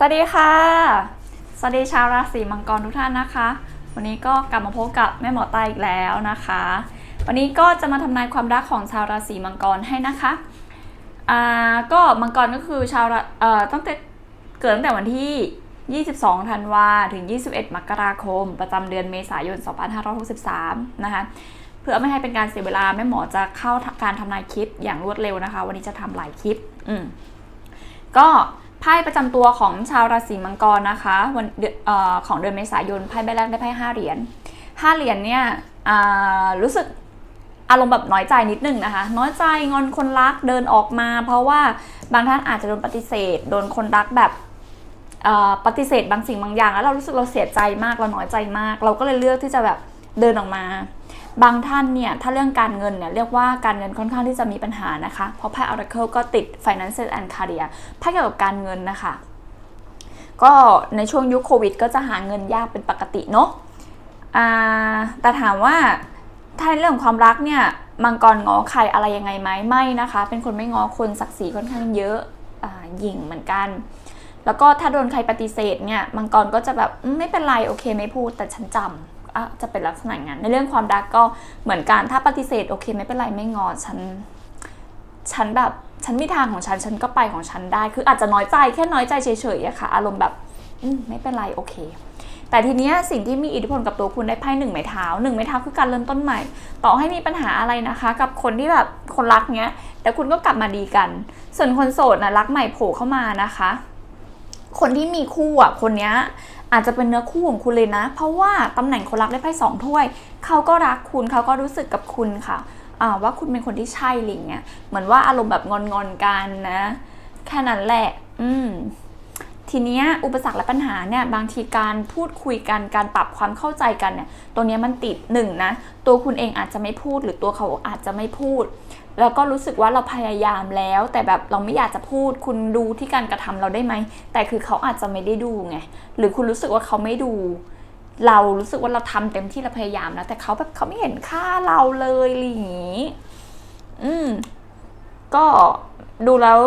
สวัสดีค่ะ สวัสดีชาวราศีมังกรทุกท่านนะคะ วันนี้ก็กลับมาพบกับแม่หมอตายอีกแล้วนะคะ วันนี้ก็จะมาทำนายความรักของชาวราศีมังกรให้นะคะอ่าก็มังกรก็คือชาวราเอ่อตั้งแต่เกิดตั้งแต่วันที่ 22 ธันวาถึง 21 มกราคม ประจำเดือนเมษายน 2563 นะคะ เพื่อไม่ให้เป็นการเสียเวลาแม่หมอจะเข้าการทำนายคลิปอย่างรวดเร็วนะคะ วันนี้จะทำหลายคลิป อืมก็ พ่ประจำตัวของชาวราศีมังกรนะคะวันเดือนเอของเดือนเมษายนไพ่ใบแรกได้ไพ่ห้าเหรียญห้าเหรียญเนี่ยรู้สึกอารมณ์แบบน้อยใจนิดนึงนะคะ น้อยใจงอนคนรักเดินออกมา เพราะว่าบางท่านอาจจะโดนปฏิเสธ โดนคนรักแบบปฏิเสธบางสิ่งบางอย่าง แล้วเรารู้สึกเราเสียใจมากเราน้อยใจมาก เราก็เลยเลือกที่จะแบบเดินออกมา บางท่านเนี่ยถ้าเรื่องการเงินเนี่ยเรียกว่าการเงินค่อนข้างที่จะมีปัญหานะคะ เพราะไพ่ Oracle ก็ติด Financial and Career ไพ่เกี่ยวกับการเงินนะคะ ก็ในช่วงยุคโควิด ก็จะหาเงินยากเป็นปกติเนาะแต่ถามว่าถ้าในเรื่องความรักเนี่ยมังกรง้อใครอะไรยังไงไหมไม่นะคะ เป็นคนไม่ง้อคนศักดิ์ศรีค่อนข้างเยอะอ่าหยิ่งเหมือนกัน แล้วก็ถ้าโดนใครปฏิเสธเนี่ยมังกรก็จะแบบไม่เป็นไรโอเคไม่พูดแต่ฉันจำะจะเป็นลักษณะงานในเรื่องความรักก็เหมือนกันถ้าปฏิเสธโอเคไม่เป็นไรไม่งอฉันฉันแบบฉันมีทางของฉันฉันก็ไปของฉันได้ คืออาจจะน้อยใจแค่น้อยใจเฉยๆอะค่ะอารมณ์แบบอืไม่เป็นไรโอเค แต่ทีเนี้ยสิ่งที่มีอิทธิพลกับตัวคุณได้ไพ่หนึ่งไม้เท้าหนึ่งไม้เท้าคือการเริ่มต้นใหม่ ต่อให้มีปัญหาอะไรนะคะ กับคนที่แบบคนรักเนี้ย แต่คุณก็กลับมาดีกัน ส่วนคนโสดนะรักใหม่โผล่เข้ามานะคะ คนที่มีคู่อะคนเนี้ย อาจจะเป็นเนื้อคู่ของคุณเลยนะ เพราะว่าตำแหน่งคนรักได้ไพ่สองถ้วย เขาก็รักคุณเขาก็รู้สึกกับคุณค่ะว่าคุณเป็นคนที่ใช่อะไรเงี้ยเหมือนว่าอารมณ์แบบงอนๆกันนะ แค่นั้นแหละ อืมทีเนี้ยอุปสรรคและปัญหาเนี่ยบางทีการพูดคุยกันการปรับความเข้าใจกันเนี่ยตัวเนี้ยมันติดหนึ่งนะ ตัวคุณเองอาจจะไม่พูดหรือตัวเขาอาจจะไม่พูด แล้วก็รู้สึกว่าเราพยายามแล้ว แต่แบบเราไม่อยากจะพูดคุณดูที่การกระทำเราได้ไหม แต่คือเขาอาจจะไม่ได้ดูไง หรือคุณรู้สึกว่าเขาไม่ดู เรารู้สึกว่าเราทำเต็มที่เราพยายามแล้วแต่เขาแบบเขาไม่เห็นค่าเราเลยอะไรอย่างนี้ อืม ก็ดูแล้ว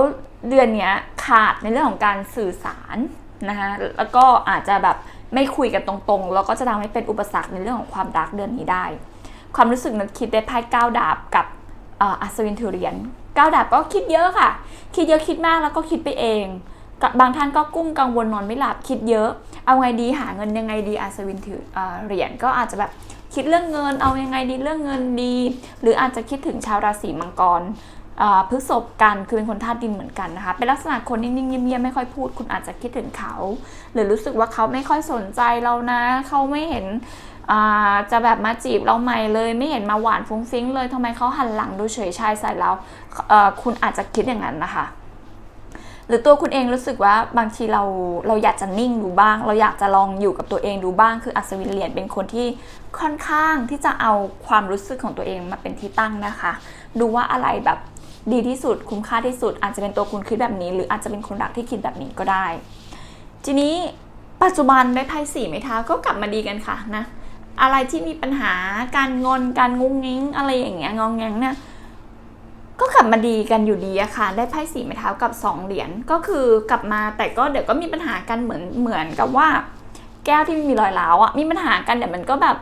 เดือนเนี้ยขาดในเรื่องของการสื่อสารนะคะแล้วก็อาจจะแบบไม่คุยกันตรงๆ แล้วก็จะทำให้เป็นอุปสรรคในเรื่องของความรักเดือนนี้ได้ ความรู้สึกนึกคิดได้ไพ่เก้าดาบกับ อัศวินถือเหรียญก้าวดาบก็คิดเยอะค่ะ คิดเยอะคิดมากแล้วก็คิดไปเอง บางท่านก็กุ้งกังวลนอนไม่หลับคิดเยอะ เอาไงดีหาเงินยังไงดีอัศวินถือเอ่อเหรียญก็อาจจะแบบคิดเรื่องเงินเอายังไงดีเรื่องเงินดี หรืออาจจะคิดถึงชาวราศีมังกรอ่าพฤษภกันคือเป็นคนธาตุดินเหมือนกันนะคะ เป็นลักษณะคนนิ่งๆเงียบๆไม่ค่อยพูด คุณอาจจะคิดถึงเขา หรือรู้สึกว่าเขาไม่ค่อยสนใจเรานะ เขาไม่เห็น จะแบบมาจีบเราใหม่เลยไม่เห็นมาหวานฟุ้งฟิ้งเลยทำไมเขาหันหลังดูเฉยชายใส่เราคุณอาจจะคิดอย่างนั้นนะคะหรือตัวคุณเองรู้สึกว่าบางทีเราเราอยากจะนิ่งดูบ้าง เราอยากจะลองอยู่กับตัวเองดูบ้าง คืออัศวินเหรียญเป็นคนที่ค่อนข้างที่จะเอาความรู้สึกของตัวเองมาเป็นที่ตั้งนะคะ ดูว่าอะไรแบบดีที่สุดคุ้มค่าที่สุด อาจจะเป็นตัวคุณคิดแบบนี้ หรืออาจจะเป็นคนรักที่คิดแบบนี้ก็ได้ ทีนี้ปัจจุบันได้ไพ่สี่ไม้เท้าก็กลับมาดีกันค่ะนะ อะไรที่มีปัญหาการงอนการงุ้งงิ้ง อะไรอย่างเงี้ยงองแงงเนี่ยก็กลับมาดีกันอยู่ดีอะค่ะ ได้ไพ่สีไม้เท้ากับสองเหรียญก็คือกลับมาแต่ก็เดี๋ยวก็มีปัญหากันเหมือนเหมือนกับว่า แก้วที่ไม่มีรอยร้าวอะมีปัญหากันเดี๋ยวมันก็แบบ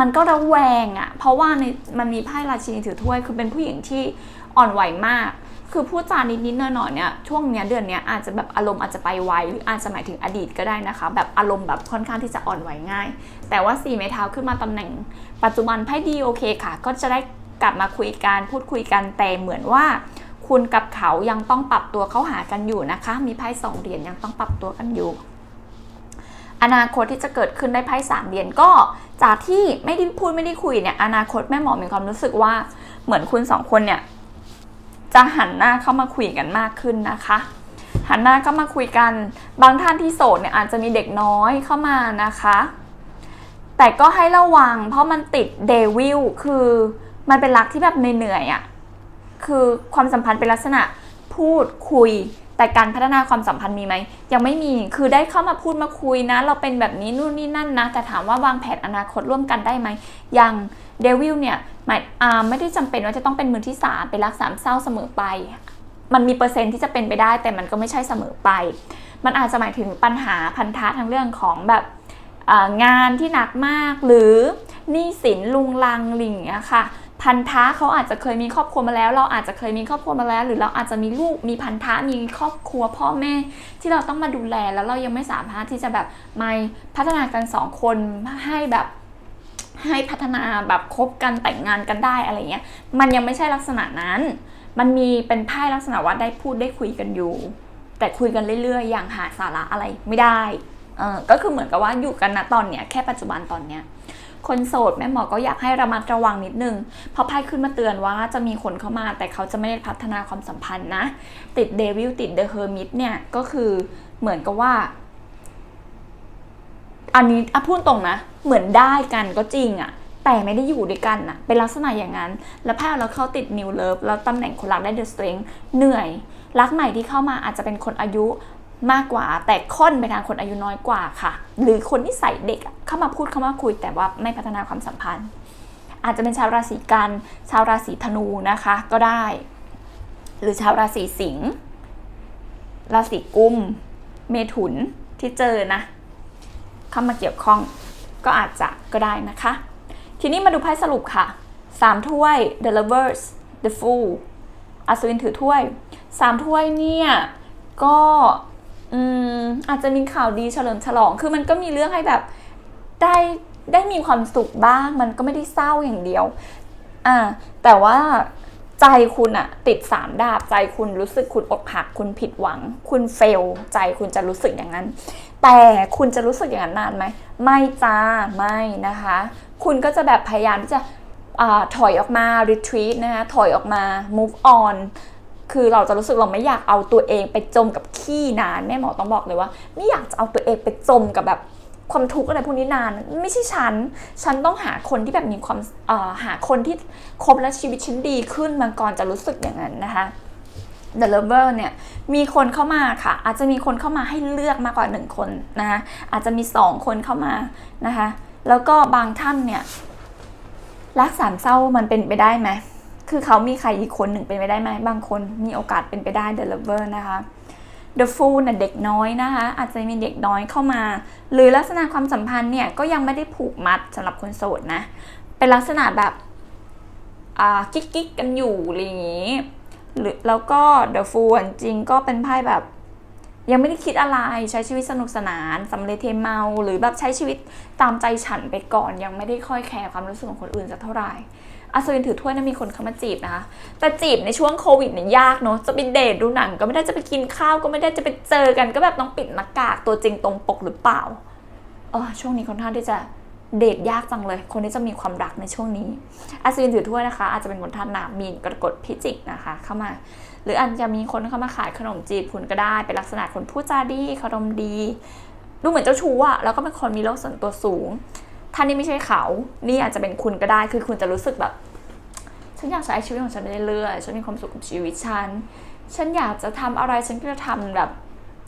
มันก็ระแวงอะเพราะว่าในมันมีไพ่ราชินีถือถ้วยคือเป็นผู้หญิงที่อ่อนไหวมาก คือพูดจานิดนิดๆหน่อยๆเนี่ยช่วงเนี้ยเดือนเนี้ยอาจจะแบบอารมณ์อาจจะไปไวหรืออาจจะหมายถึงอดีตก็ได้นะคะ แบบอารมณ์แบบค่อนข้างที่จะอ่อนไหวง่าย แต่ว่าสี่ไม้เท้าขึ้นมาตำแหน่ง ปัจจุบันไพ่ดีโอเคค่ะ ก็จะได้กลับมาคุยกันพูดคุยกันแต่เหมือนว่า คุณกับเขายังต้องปรับตัวเข้าหากันอยู่นะคะ มีไพ่สองเหรียญยังต้องปรับตัวกันอยู่อนาคตที่จะเกิดขึ้นได้ไพ่สามเหรียญก็จากที่ไม่ได้พูดไม่ได้คุยเนี่ยอนาคตแม่หมอมีความรู้สึกว่าเหมือนคุณสองคนเนี่ย จะหันหน้าเข้ามาคุยกันมากขึ้นนะคะ หันหน้าเข้ามาคุยกัน บางท่านที่โสดเนี่ยอาจจะมีเด็กน้อยเข้ามานะคะ แต่ก็ให้ระวัง เพราะมันติดเดวิลคือมันเป็นรักที่แบบเหนื่อยๆอะ่ะคือความสัมพันธ์เป็นลักษณะพูดคุย แต่การพัฒนาความสัมพันธ์มีไหมยังไม่มีคือได้เข้ามาพูดมาคุยนะ เราเป็นแบบนี้นู่นนี่นั่นนะ แต่ถามว่าวางแผนอนาคตร่วมกันได้ไหมยังเดวิลเนี่ยหมายอ่ไม่ได้จำเป็นว่าจะต้องเป็นมือที่สามเป็นรักสามเศร้าเสมอไป มันมีเปอร์เซ็นต์ที่จะเป็นไปได้ แต่มันก็ไม่ใช่เสมอไป มันอาจจะหมายถึงปัญหาพันธะทางเรื่องของแบบงานที่หนักมากหรือหนี้สินลุงลังอะไรอย่างเงี้ยค่ะ พันธะเขาอาจจะเคยมีครอบครัวมาแล้ว เราอาจจะเคยมีครอบครัวมาแล้ว หรือเราอาจจะมีลูกมีพันธะมีครอบครัวพ่อแม่ ที่เราต้องมาดูแลแล้วเรายังไม่สามารถที่จะแบบมาพัฒนากันสองคนให้แบบให้พัฒนาแบบคบกันแต่งงานกันได้อะไรเงี้ยมันยังไม่ใช่ลักษณะนั้น มันมีเป็นไพ่ลักษณะว่าได้พูดได้คุยกันอยู่ แต่คุยกันเรื่อยๆ อย่างหาสาระอะไรไม่ได้เออก็คือเหมือนกับว่าอยู่กันนะตอนเนี้ยแค่ปัจจุบันตอนเนี้ย คนโสดแม่หมอก็อยากให้ระมัดระวังนิดนึง เพราะไพ่ขึ้นมาเตือนว่าจะมีคนเข้ามา แต่เขาจะไม่ได้พัฒนาความสัมพันธ์นะ ติดเดวิลติดเดอะเฮอร์มิตเนี่ยก็คือเหมือนกับว่า อันนี้อะพูดตรงนะ เหมือนได้กันก็จริงอะแต่ไม่ได้อยู่ด้วยกันอะเป็นลักษณะอย่างนั้น แล้วพ้เราเข้าติดนิวเลิฟแล้วตำแหน่งคนรักได้เดอะสตริงเหนื่อย รักใหม่ที่เข้ามาอาจจะเป็นคนอายุ มากกว่า แต่ค่อนไปทางคนอายุน้อยกว่าค่ะ หรือคนที่ใส่เด็กเข้ามาพูดเข้ามาคุย แต่ว่าไม่พัฒนาความสัมพันธ์ อาจจะเป็นชาวราศีกันชาวราศีธนูนะคะก็ได้ หรือชาวราศีสิงห์ราศีกุม เมถุนที่เจอนะ เข้ามาเกี่ยวข้องก็อาจจะก็ได้นะคะ ทีนี้มาดูไพ่สรุปค่ะ3ถ้วย The Lovers The Fool อัศวินถือถ้วย3ถ้วยเนี่ยก็ อืมอาจจะมีข่าวดีเฉลิมฉลอง คือมันก็มีเรื่องให้แบบได้ได้มีความสุขบ้าง มันก็ไม่ได้เศร้าอย่างเดียว อ่า แต่ว่าใจคุณอะติดสามดาบใจคุณรู้สึกคุณอกหัก คุณผิดหวัง คุณเฟล ใจคุณจะรู้สึกอย่างนั้น แต่คุณจะรู้สึกอย่างนั้นนานไหมไม่จ้าไม่นะคะ คุณก็จะแบบพยายามที่จะอถอยออกมา retreat นะคะถอยออกมา move on คือเราจะรู้สึกเราไม่อยากเอาตัวเองไปจมกับขี้นานแม่หมอต้องบอกเลยว่า ไม่อยากจะเอาตัวเองไปจมกับแบบความทุกข์อะไรพวกนี้นาน ไม่ใช่ฉัน ฉันต้องหาคนที่แบบมีความหาคนที่คบและชีวิตฉันดีขึ้นมันก่อนจะรู้สึกอย่างนั้นนะคะ The Lover เนี่ยมีคนเข้ามาค่ะ อาจจะมีคนเข้ามาให้เลือกมากกว่าหนึ่งคนนะคะอาจจะมีสองคนเข้ามานะคะ แล้วก็บางท่านเนี่ยรักสามเศร้ามันเป็นไปได้ไหม คือเขามีใครอีกคนหนึ่งเป็นไปได้ไหมบางคนมีโอกาสเป็นไปได้ The Lover นะคะ The Fool น่ะเด็กน้อยนะคะ อาจจะมีเด็กน้อยเข้ามา หรือลักษณะความสัมพันธ์เนี่ยก็ยังไม่ได้ผูกมัดสำหรับคนโสดนะ เป็นลักษณะแบบอ่ากิ๊กกิ๊กกันอยู่อะไรอย่างงี้หรือแล้วก็ The Fool จริงก็เป็นไพ่แบบยังไม่ได้คิดอะไรใช้ชีวิตสนุกสนานสำเร็จเทเมา หรือแบบใช้ชีวิตตามใจฉันไปก่อน ยังไม่ได้ค่อยแคร์ความรู้สึกของคนอื่นสักเท่าไหร่ อัศวินถือถ้วยนะมีคนเข้ามาจีบนะคะ แต่จีบในช่วงโควิดเนี่ยยากเนาะ จะไปเดทดูหนังก็ไม่ได้ จะไปกินข้าวก็ไม่ได้ จะไปเจอกันก็แบบต้องปิดหน้ากากตัวจริงตรงปกหรือเปล่า เออช่วงนี้ค่อนข้างที่จะเดทยากจังเลย คนที่จะมีความรักในช่วงนี้ อัศวินถือถ้วยนะคะ อาจจะเป็นบนท่านนามีนกรกฎพิจิกนะคะ เข้ามา หรืออาจจะมีคนเข้ามาขายขนมจีบคุณก็ได้ เป็นลักษณะคนพูดจาดีคารมดี ดูเหมือนเจ้าชู้อะแล้วก็เป็นคนมีโลกส่วนตัวสูง ท่านี้ไม่ใช่เขา นี่อาจจะเป็นคุณก็ได้ คือคุณจะรู้สึกแบบ ฉันอยากใช้ชีวิตของฉันไปเรื่อยๆ ฉันมีความสุขกับชีวิตฉัน ฉันอยากจะทำอะไร ฉันก็จะทำแบบ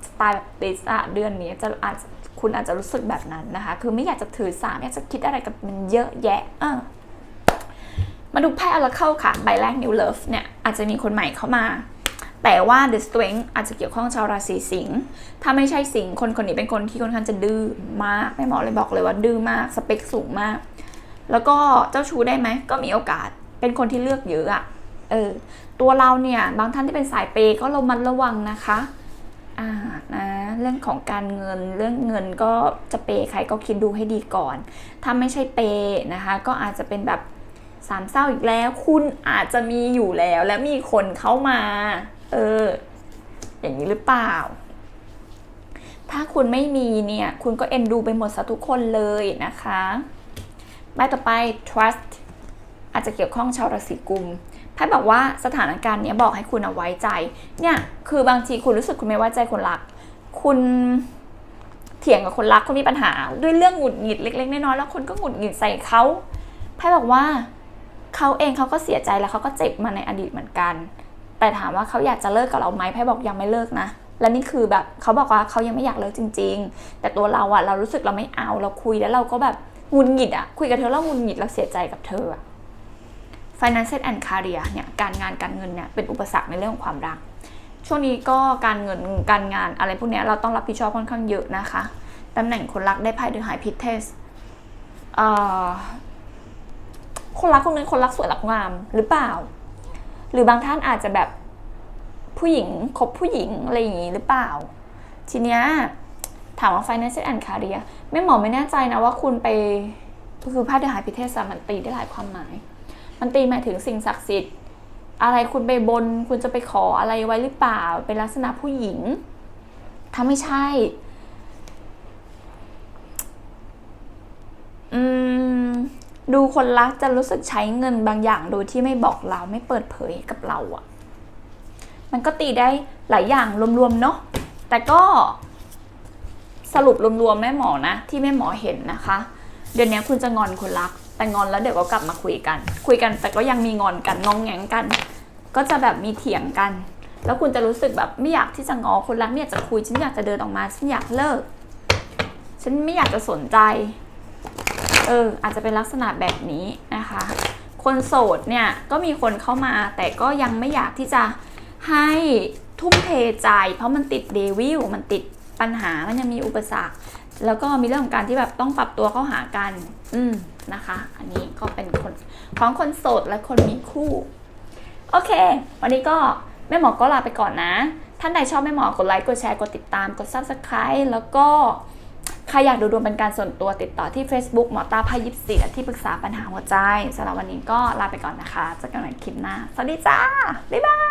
สไตล์แบบติสอะเดือนนี้จะอาจคุณอาจจะรู้สึกแบบนั้นนะคะ คือไม่อยากจะถือสาไม่อยากจะคิดอะไรกับมันเยอะแยะ เออมาดูไพ่อลาเข้าค่ะ ใบแรก New Love เนี่ย อาจจะมีคนใหม่เข้ามา แต่ว่า The Strength อาจจะเกี่ยวข้องชาวราศีสิงห์ถ้าไม่ใช่สิงห์คนคนนี้เป็นคนที่ค่อนข้างจะดื้อมากแม่หมอเลยบอกเลยว่าดื้อมากสเปคสูงมาก แล้วก็เจ้าชู้ได้ไหมก็มีโอกาสเป็นคนที่เลือกเยอะอะเออตัวเราเนี่ยบางท่านที่เป็นสายเปย์ก็ระมัดระวังนะคะอ่านะเรื่องของการเงินเรื่องเงินก็จะเปย์ใครก็คิดดูให้ดีก่อน ถ้าไม่ใช่เปย์นะคะ ก็อาจจะเป็นแบบสามเศร้าอีกแล้ว คุณอาจจะมีอยู่แล้วและมีคนเข้ามา เออ อย่างนี้หรือเปล่า ถ้าคุณไม่มีเนี่ย คุณก็เอ็นดูไปหมดซะทุกคนเลยนะคะใบต่อไป trust อาจจะเกี่ยวข้องชาวราศีกุมไพ่บอกว่าสถานการณ์เนี้ยบอกให้คุณเอาไว้ใจ เนี่ย คือบางทีคุณรู้สึกคุณไม่ไว้ใจคนรัก คุณเถียงกับคนรักคุณมีปัญหา ด้วยเรื่องหงุดหงิดเล็กๆน้อยๆแล้วคนก็หงุดหงิดใส่เขาไพ่บอกว่าเขาเองเขาก็เสียใจแล้วเขาก็เจ็บมาในอดีตเหมือนกัน แต่ถามว่าเขาอยากจะเลิกกับเราไหมไพ่บอกยังไม่เลิกนะ และนี่คือแบบเขาบอกว่าเขายังไม่อยากเลิกจริง ๆ แต่ตัวเราอะเรารู้สึกเราไม่เอาเราคุยแล้วเราก็แบบหงุดหงิดอะคุยกับเธอแล้วหงุดหงิดแล้วเสียใจกับเธออะ Financial and Career เนี่ยการงานการเงินเนี่ยเป็นอุปสรรคในเรื่องของความรัก ช่วงนี้ก็การเงินการงานอะไรพวกนี้เราต้องรับผิดชอบค่อนข้างเยอะนะคะตำแหน่งคนรักได้ไพ่เดอะไฮพิเทสคนรักคนนึงคนรักสวยรักงามหรือเปล่า หรือบางท่านอาจจะแบบผู้หญิงคบผู้หญิงอะไรอย่างงี้หรือเปล่า ทีเนี้ยถามว่า financial and career แม่หมอไม่แน่ใจนะว่าคุณไปคือพระเดหายพิเทศมันตีได้หลายความหมาย มันตีหมายถึงสิ่งศักดิ์สิทธิ์อะไรคุณไปบนคุณจะไปขออะไรไว้หรือเปล่า เป็นลักษณะผู้หญิง ถ้าไม่ใช่ อืม ดูคนรักจะรู้สึกใช้เงินบางอย่างโดยที่ไม่บอกเราไม่เปิดเผยกับเราอะมันก็ตีได้หลายอย่างรวมๆเนาะแต่ก็สรุปรวมๆแม่หมอนะ ที่แม่หมอเห็นนะคะ เดี๋ยวนี้คุณจะงอนคนรัก แต่งอนแล้วเดี๋ยวก็กลับมาคุยกัน คุยกันแต่ก็ยังมีงอนกันงองแงงกัน ก็จะแบบมีเถียงกัน แล้วคุณจะรู้สึกแบบไม่อยากที่จะงอคนรักไม่อยากจะคุยฉันอยากจะเดินออกมาฉันอยากเลิก ฉันไม่อยากจะสนใจ เอออาจจะเป็นลักษณะแบบนี้นะคะ คนโสดเนี่ยก็มีคนเข้ามาแต่ก็ยังไม่อยากที่จะให้ทุ่มเทใจ เพราะมันติดเดวิลมันติดปัญหามันยังมีอุปสรรค แล้วก็มีเรื่องของการที่แบบต้องปรับตัวเข้าหากัน อืมนะคะ อันนี้ก็เป็นคนของคนโสดและคนมีคู่ โอเค วันนี้ก็แม่หมอก็ลาไปก่อนนะ ท่านใดชอบแม่หมอกดไลค์กดแชร์กดติดตามกด subscribe แล้วก็ ใครอยากดูดวงเป็นการส่วนตัวติดต่อที่ Facebook หมอตาพายิปสีและที่ปรึกษาปัญหาหัวใจสำหรับวันนี้ก็ลาไปก่อนนะคะเจอกันใหม่คลิปหน้า สวัสดีจ้า บ๊ายบาย